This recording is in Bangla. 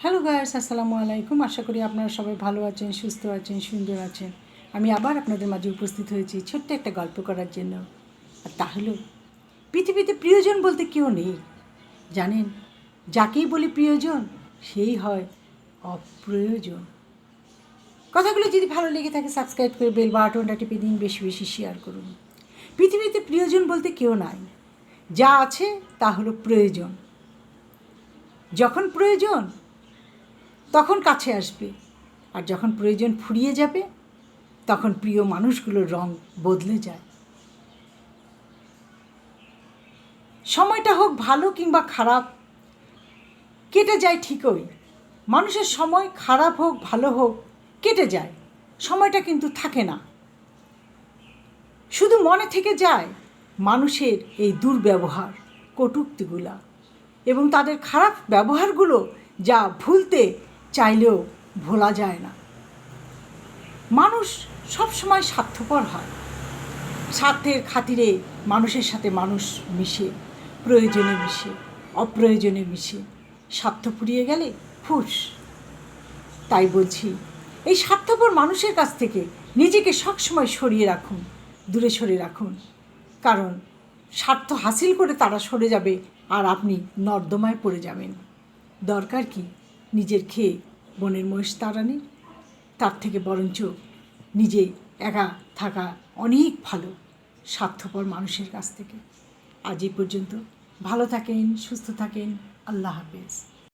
হ্যালো গাইস আসসালামু আলাইকুম। আশা করি আপনারা সবাই ভালো আছেন, সুস্থ আছেন, সুন্দর আছেন। আমি আবার আপনাদের মাঝে উপস্থিত হয়েছি ছোট্ট একটা গল্প করার জন্য। আর তা হলো, পৃথিবীতে প্রিয়জন বলতে কেউ নেই। জানেন, যাকেই বলি প্রিয়জন, সেই হয় অপ্রয়োজন। কথাগুলো যদি ভালো লেগে থাকে সাবস্ক্রাইব করে বেল বাটনটা টিপে দিন, বেশি বেশি শেয়ার করুন। পৃথিবীতে প্রিয়জন বলতে কেউ নাই। যা আছে তা হলো প্রয়োজন। যখন প্রয়োজন তখন কাছে আসবে। আর যখন প্রয়োজন ফুরিয়ে যাবে, তখন প্রিয় মানুষগুলোর রং বদলে যায়। সময়টা হোক ভালো কিংবা খারাপ, কেটে যায় ঠিকই। মানুষের সময় খারাপ হোক, ভালো হোক, কেটে যায়। সময়টা কিন্তু থাকে না। শুধু মনে থেকে যায় মানুষের এই দুর্ব্যবহার, কটূক্তিগুলা এবং তাদের খারাপ ব্যবহারগুলো যা ভুলতে চাইলেও ভোলা যায় না। মানুষ সবসময় স্বার্থপর হয়। স্বার্থের খাতিরে মানুষের সাথে মানুষ মিশে, প্রয়োজনে মিশে, অপ্রয়োজনে মিশে। স্বার্থ ফুরিয়ে গেলে ফুস। তাই বলছি, এই স্বার্থপর মানুষের কাছ থেকে নিজেকে সবসময় সরিয়ে রাখুন, দূরে সরে রাখুন। কারণ স্বার্থ হাসিল করে তারা সরে যাবে আর আপনি নর্দমায় পড়ে যাবেন। দরকার কি? নিজের খেয়ে বনের মহিষ তাড়ানি। তার থেকে বরঞ্চ নিজে একা থাকা অনেক ভালো, স্বার্থপর মানুষের কাছ থেকে। আজ এই পর্যন্ত। ভালো থাকেন, সুস্থ থাকেন। আল্লাহ হাফেজ।